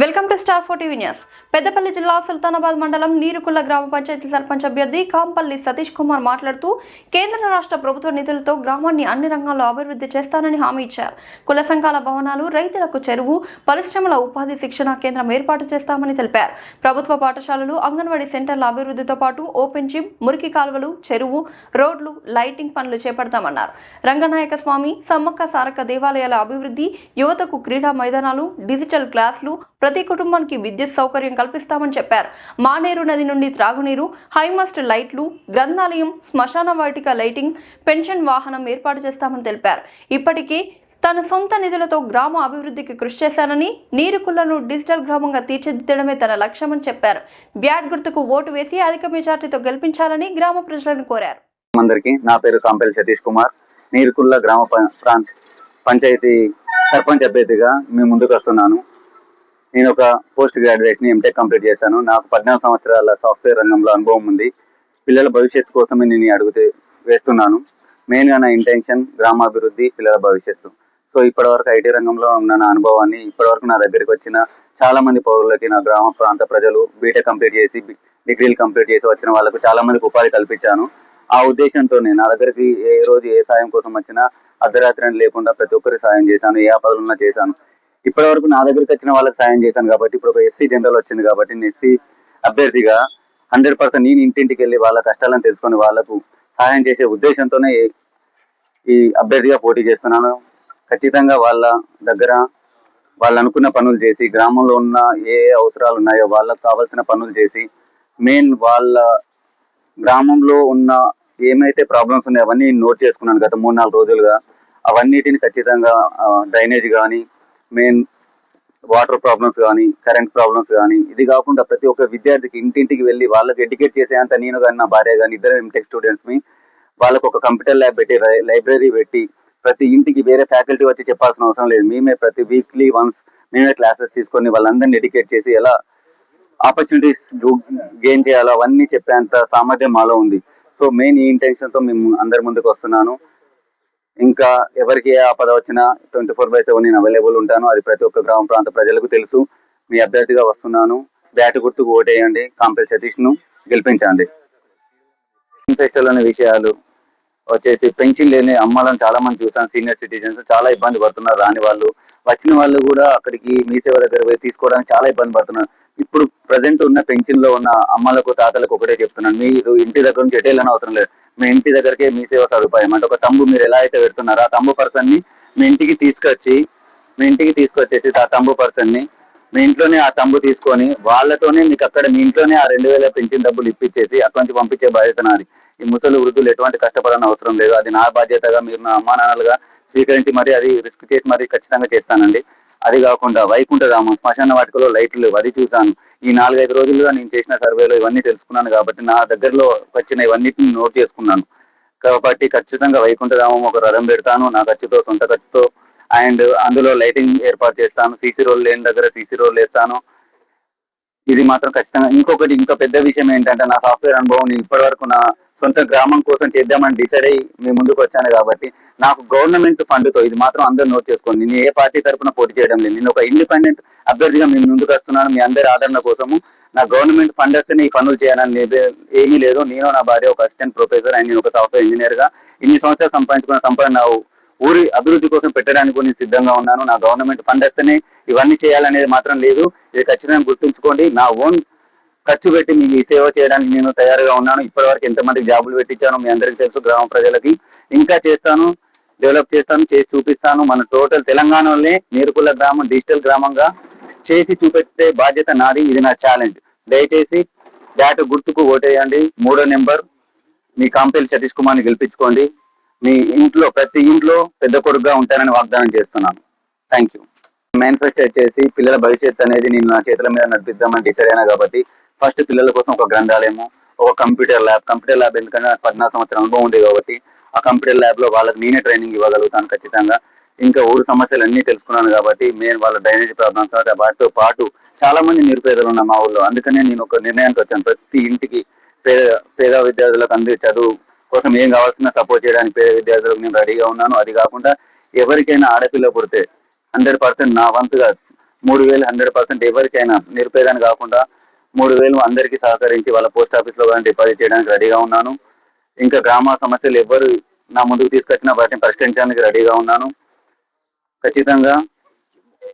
Welcome to star four TV news. Peddapalli జిల్లా సుల్తానాబాద్ మండలం నీరుకుల్ల గ్రామ పంచాయతీ సర్పంచ్ అభ్యర్థి కాంపల్లి సతీష్ కుమార్ మాట్లాడుతూ కేంద్ర రాష్ట్ర ప్రభుత్వ నిధులతో గ్రామాన్ని అన్ని రంగాల్లో అభివృద్ధి చేస్తానని హామీ ఇచ్చారు. కుల సంఘాల భవనాలు రైతులకు చెరువు పరిశ్రమల ఉపాధి శిక్షణ కేంద్రం ఏర్పాటు చేస్తామని తెలిపారు. ప్రభుత్వ పాఠశాలలు అంగన్వాడీ సెంటర్ల అభివృద్ధితో పాటు ఓపెన్ జిమ్ మురికి కాలువలు చెరువు రోడ్లు లైటింగ్ పనులు చేపడతామన్నారు. రంగనాయక స్వామి సమ్మక్క సారక్క దేవాలయాల అభివృద్ధి యువతకు క్రీడా మైదానాలు డిజిటల్ క్లాసులు ప్రతి కుటుంబానికి విద్యుత్ సౌకర్యం కల్పిస్తామని చెప్పారు. మానేరు నది నుండి త్రాగునీరు హైమస్ట్ లైట్లు గ్రంథాలయం శ్మశాన వాటిక లైటింగ్ పెన్షన్ వాహనం ఏర్పాటు చేస్తామని తెలిపారు. ఇప్పటికీ తన సొంత నిధులతో గ్రామ అభివృద్ధికి కృషి చేశానని నీరుకుళ్ళను డిజిటల్ గ్రామంగా తీర్చిదిద్దడమే తన లక్ష్యమని చెప్పారు. బ్యాట్ గుర్తుకు ఓటు వేసి అధిక మెజార్టీతో గెలిపించాలని గ్రామ ప్రజలను కోరారు. నా పేరు కాంపల్లి సతీష్ కుమార్. నీరుకుల్ల గ్రామ ప్రాంత పంచాయతీ సర్పంచ్ అభ్యర్థిగా మేము ముందుకు వస్తున్నాను. నేను ఒక పోస్ట్ గ్రాడ్యుయేషన్ ఎంటెక్ కంప్లీట్ చేశాను. నాకు పద్నాలుగు సంవత్సరాల సాఫ్ట్వేర్ రంగంలో అనుభవం ఉంది. పిల్లల భవిష్యత్తు కోసమే నేను అడుగుతే వేస్తున్నాను. మెయిన్గా నా ఇంటెన్షన్ గ్రామాభివృద్ధి పిల్లల భవిష్యత్తు. సో ఇప్పటివరకు ఐటీ రంగంలో ఉన్న నా అనుభవాన్ని ఇప్పటివరకు నా దగ్గరికి వచ్చిన చాలా మంది పౌరులకి నా గ్రామ ప్రాంత ప్రజలు బీటెక్ కంప్లీట్ చేసి డిగ్రీలు కంప్లీట్ చేసి వచ్చిన వాళ్ళకు చాలా మందికి ఉపాధి కల్పించాను. ఆ ఉద్దేశంతో నేను నా దగ్గరికి ఏ రోజు ఏ సాయం కోసం వచ్చినా అర్ధరాత్రి అని లేకుండా ప్రతి ఒక్కరికి సాయం చేశాను. ఏ ఆపదలున్నా చేశాను. ఇప్పటి వరకు నా దగ్గరికి వచ్చిన వాళ్ళకి సాయం చేశాను కాబట్టి ఇప్పుడు ఒక ఎస్సీ జనరల్ వచ్చింది కాబట్టి నేను ఎస్సీ అభ్యర్థిగా హండ్రెడ్ పర్సెంట్ నేను ఇంటింటికి వెళ్ళి వాళ్ళ కష్టాలను తెలుసుకొని వాళ్ళకు సహాయం చేసే ఉద్దేశంతోనే ఈ- అభ్యర్థిగా పోటీ చేస్తున్నాను. ఖచ్చితంగా వాళ్ళ దగ్గర వాళ్ళు అనుకున్న పనులు చేసి గ్రామంలో ఉన్న ఏ ఏ అవసరాలు ఉన్నాయో వాళ్ళకు కావాల్సిన పనులు చేసి మెయిన్ వాళ్ళ గ్రామంలో ఉన్న ఏమైతే ప్రాబ్లమ్స్ ఉన్నాయో అవన్నీ నోట్ చేసుకున్నాను గత మూడు నాలుగు రోజులుగా. అవన్నిటిని ఖచ్చితంగా డ్రైనేజ్ కానీ మెయిన్ వాటర్ ప్రాబ్లమ్స్ కానీ కరెంట్ ప్రాబ్లమ్స్ కానీ ఇది కాకుండా ప్రతి ఒక్క విద్యార్థికి ఇంటింటికి వెళ్ళి వాళ్ళకి ఎడ్యుకేట్ చేసేంత నేను కానీ నా భార్య కానీ ఇద్దరు ఎంటెక్ స్టూడెంట్స్ మీ వాళ్ళకు ఒక కంప్యూటర్ ల్యాబ్ పెట్టి లైబ్రరీ పెట్టి ప్రతి ఇంటికి వేరే ఫ్యాకల్టీ వచ్చి చెప్పాల్సిన అవసరం లేదు. మేమే ప్రతి వీక్లీ వన్స్ మేమే క్లాసెస్ తీసుకొని వాళ్ళందరినీ ఎడ్యుకేట్ చేసి ఎలా ఆపర్చునిటీస్ గెయిన్ చేయాలో అవన్నీ చెప్పేంత సామర్థ్యం మాలో ఉంది. సో మెయిన్ ఈ ఇంటెన్షన్తో మేము అందరి ముందుకు వస్తున్నాను. ఇంకా ఎవరికి ఏ ఆపద వచ్చినా ట్వంటీ ఫోర్ బై సెవెన్ నేను అవైలబుల్ ఉంటాను. అది ప్రతి ఒక్క గ్రామ ప్రాంత ప్రజలకు తెలుసు. మీ అభ్యర్థిగా వస్తున్నాను. బ్యాట్ గుర్తుకు ఓటేయండి. కాంపెల్ సతీష్ను గెలిపించండి. ఫెస్టివల్ అనే విషయాలు వచ్చేసి పెన్షన్ లేని అమ్మాలను చాలా మంది చూసాను సీనియర్ సిటిజన్స్ చాలా ఇబ్బంది పడుతున్నారు. రాని వాళ్ళు వచ్చిన వాళ్ళు కూడా అక్కడికి మీ సేవ దగ్గర పోయి తీసుకోవడానికి చాలా ఇబ్బంది పడుతున్నారు. ఇప్పుడు ప్రజెంట్ ఉన్న పెన్షన్లో ఉన్న అమ్మలకు తాతలకు ఒకటే చెప్తున్నాను. మీరు ఇంటి దగ్గర నుంచి ఎటేళ్ళని అవసరం లేదు. మీ ఇంటి దగ్గరకే మీ సేవ సదుపాయం. అంటే ఒక తంబు మీరు ఎలా అయితే పెడుతున్నారో ఆ తంబు పర్సన్ని మీ ఇంటికి తీసుకొచ్చి మీ ఇంటికి తీసుకొచ్చేసి ఆ తంబు పర్సన్ని మీ ఇంట్లోనే ఆ తంబు తీసుకొని వాళ్ళతోనే మీకు అక్కడ మీ ఇంట్లోనే ఆ రెండు వేల పెంచిన డబ్బులు ఇప్పించేసి అటువంటి పంపించే బాధ్యత నాది. ఈ ముసలి వృద్ధులు ఎటువంటి కష్టపడని అవసరం లేదు. అది నా బాధ్యతగా మీరు నా అమ్మా నాన్నలుగా స్వీకరించి మరి అది రిస్క్ చేసి మరి ఖచ్చితంగా చేస్తానండి. అది కాకుండా వైకుంఠధామం శ్మశాన వాటికలో లైట్లు లేవు అది చూశాను. ఈ నాలుగైదు రోజులుగా నేను చేసిన సర్వేలో ఇవన్నీ తెలుసుకున్నాను కాబట్టి నా దగ్గరలో వచ్చిన ఇవన్నిటిని నోట్ చేసుకున్నాను. కాబట్టి ఖచ్చితంగా వైకుంఠధామం ఒక రథం పెడతాను నా ఖర్చుతో సొంత ఖర్చుతో. అండ్ అందులో లైటింగ్ ఏర్పాటు చేస్తాను సీసీ రోడ్ లేని దగ్గర సీసీ రోడ్ వేస్తాను. ఇది మాత్రం ఖచ్చితంగా ఇంకొకటి ఇంకా పెద్ద విషయం ఏంటంటే నా సాఫ్ట్వేర్ అనుభవం నేను ఇప్పటివరకు నా సొంత గ్రామం కోసం చేద్దామని డిసైడ్ అయ్యి మీ ముందుకు వచ్చాను కాబట్టి నాకు గవర్నమెంట్ ఫండ్తో ఇది మాత్రం అందరూ నోట్ చేసుకోండి. నేను ఏ పార్టీ తరపున పోటీ చేయడం లేదు. నేను ఒక ఇండిపెండెంట్ అభ్యర్థిగా మేము ముందుకు వస్తున్నాను. మీ అందరి ఆదరణ కోసము నా గవర్నమెంట్ ఫండ్ వస్తేనే ఈ పనులు చేయాలని ఏమీ లేదు. నేను నా భార్య ఒక అసిస్టెంట్ ప్రొఫెసర్ అండ్ నేను ఒక సాఫ్ట్వేర్ ఇంజనీర్గా ఇన్ని సంవత్సరాలు సంపాదించుకున్న సంపాదన నా ఊరి అభివృద్ధి కోసం పెట్టడానికి నేను సిద్ధంగా ఉన్నాను. నా గవర్నమెంట్ ఫండ్ వస్తేనే ఇవన్నీ చేయాలనేది మాత్రం లేదు. ఇది ఖచ్చితంగా గుర్తుంచుకోండి. నా ఓన్ ఖర్చు పెట్టి మీకు ఈ సేవ చేయడానికి నేను తయారుగా ఉన్నాను. ఇప్పటివరకు ఎంతమందికి జాబులు పెట్టించాను మీ అందరికీ తెలుసు. గ్రామ ప్రజలకి ఇంకా చేస్తాను. డెవలప్ చేస్తాను చేసి చూపిస్తాను. మన టోటల్ తెలంగాణలోనే నీరుకుల గ్రామం డిజిటల్ గ్రామంగా చేసి చూపెట్టే బాధ్యత నాది. ఇది నా ఛాలెంజ్. దయచేసి బ్యాట్ గుర్తుకు ఓటేయండి. మూడో నెంబర్ మీ కాంపెల్ సతీష్ కుమార్ని గెలిపించుకోండి. మీ ఇంట్లో ప్రతి ఇంట్లో పెద్ద కొడుకుగా ఉంటానని వాగ్దానం చేస్తున్నాను. థ్యాంక్ యూ మేనిఫెస్టో వచ్చేసి పిల్లల భవిష్యత్తు అనేది నేను నా చేతుల మీద నడిపిద్దామని డిసైడ్ అయినా కాబట్టి ఫస్ట్ పిల్లల కోసం ఒక గ్రంథాలయము ఒక కంప్యూటర్ ల్యాబ్. కంప్యూటర్ ల్యాబ్ ఎందుకంటే నాకు పద్నాలుగు సంవత్సరం అనుభవం ఉంది కాబట్టి ఆ కంప్యూటర్ ల్యాబ్లో వాళ్ళకి నేనే ట్రైనింగ్ ఇవ్వగలుగుతాను ఖచ్చితంగా. ఇంకా ఊరు సమస్యలు అన్ని తెలుసుకున్నాను కాబట్టి నేను వాళ్ళ డ్రైనేజ్ ప్రాబ్లమ్స్ వాటితో పాటు చాలా మంది నిరుపేదలు ఉన్నారు మా ఊళ్ళో అందుకనే నేను ఒక నిర్ణయానికి వచ్చాను. ప్రతి ఇంటికి పేద పేద విద్యార్థులకు అంది చదువు కోసం ఏం కావాల్సిన సపోర్ట్ చేయడానికి పేద విద్యార్థులకు నేను రెడీగా ఉన్నాను. అది కాకుండా ఎవరికైనా ఆడపిల్ల పుడితే హండ్రెడ్ పర్సెంట్ నా వంతుగా మూడు వేలు హండ్రెడ్ పర్సెంట్ ఎవరికైనా నిరుపేదాన్ని కాకుండా మూడు వేలు అందరికీ సహకరించి వాళ్ళ పోస్ట్ ఆఫీస్లో కానీ డిపాజిట్ చేయడానికి రెడీగా ఉన్నాను. ఇంకా గ్రామ సమస్యలు ఎవరు నా ముందుకు తీసుకొచ్చిన వాటిని పరిష్కరించడానికి రెడీగా ఉన్నాను. ఖచ్చితంగా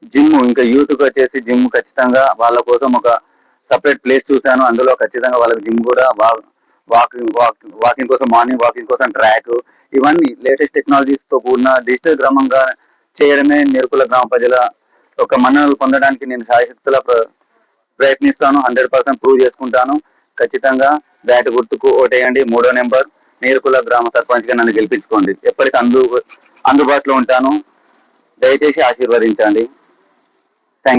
జిమ్ ఇంకా యూత్ వచ్చేసి జిమ్ ఖచ్చితంగా వాళ్ళ కోసం ఒక సపరేట్ ప్లేస్ చూశాను. అందులో ఖచ్చితంగా వాళ్ళకి జిమ్ కూడా వాకింగ్ వాకింగ్ కోసం మార్నింగ్ వాకింగ్ కోసం ట్రాక్ ఇవన్నీ లేటెస్ట్ టెక్నాలజీస్తో కూడిన డిజిటల్ గ్రామంగా చేయడమే నిరుకుల గ్రామ ప్రజల ఒక మన్ననలు పొందడానికి నేను సాయశక్తుల ప్ర- ప్రయత్నిస్తాను. హండ్రెడ్ పర్సెంట్ ప్రూవ్ చేసుకుంటాను. ఖచ్చితంగా బ్యాట్ గుర్తుకు ఓటేయండి. మూడో నెంబర్ నేరుకుల గ్రామ సర్పంచ్గా నన్ను గెలిపించుకోండి. ఎప్పటికీ అందు అందుబాటులో ఉంటాను. దయచేసి ఆశీర్వదించండి.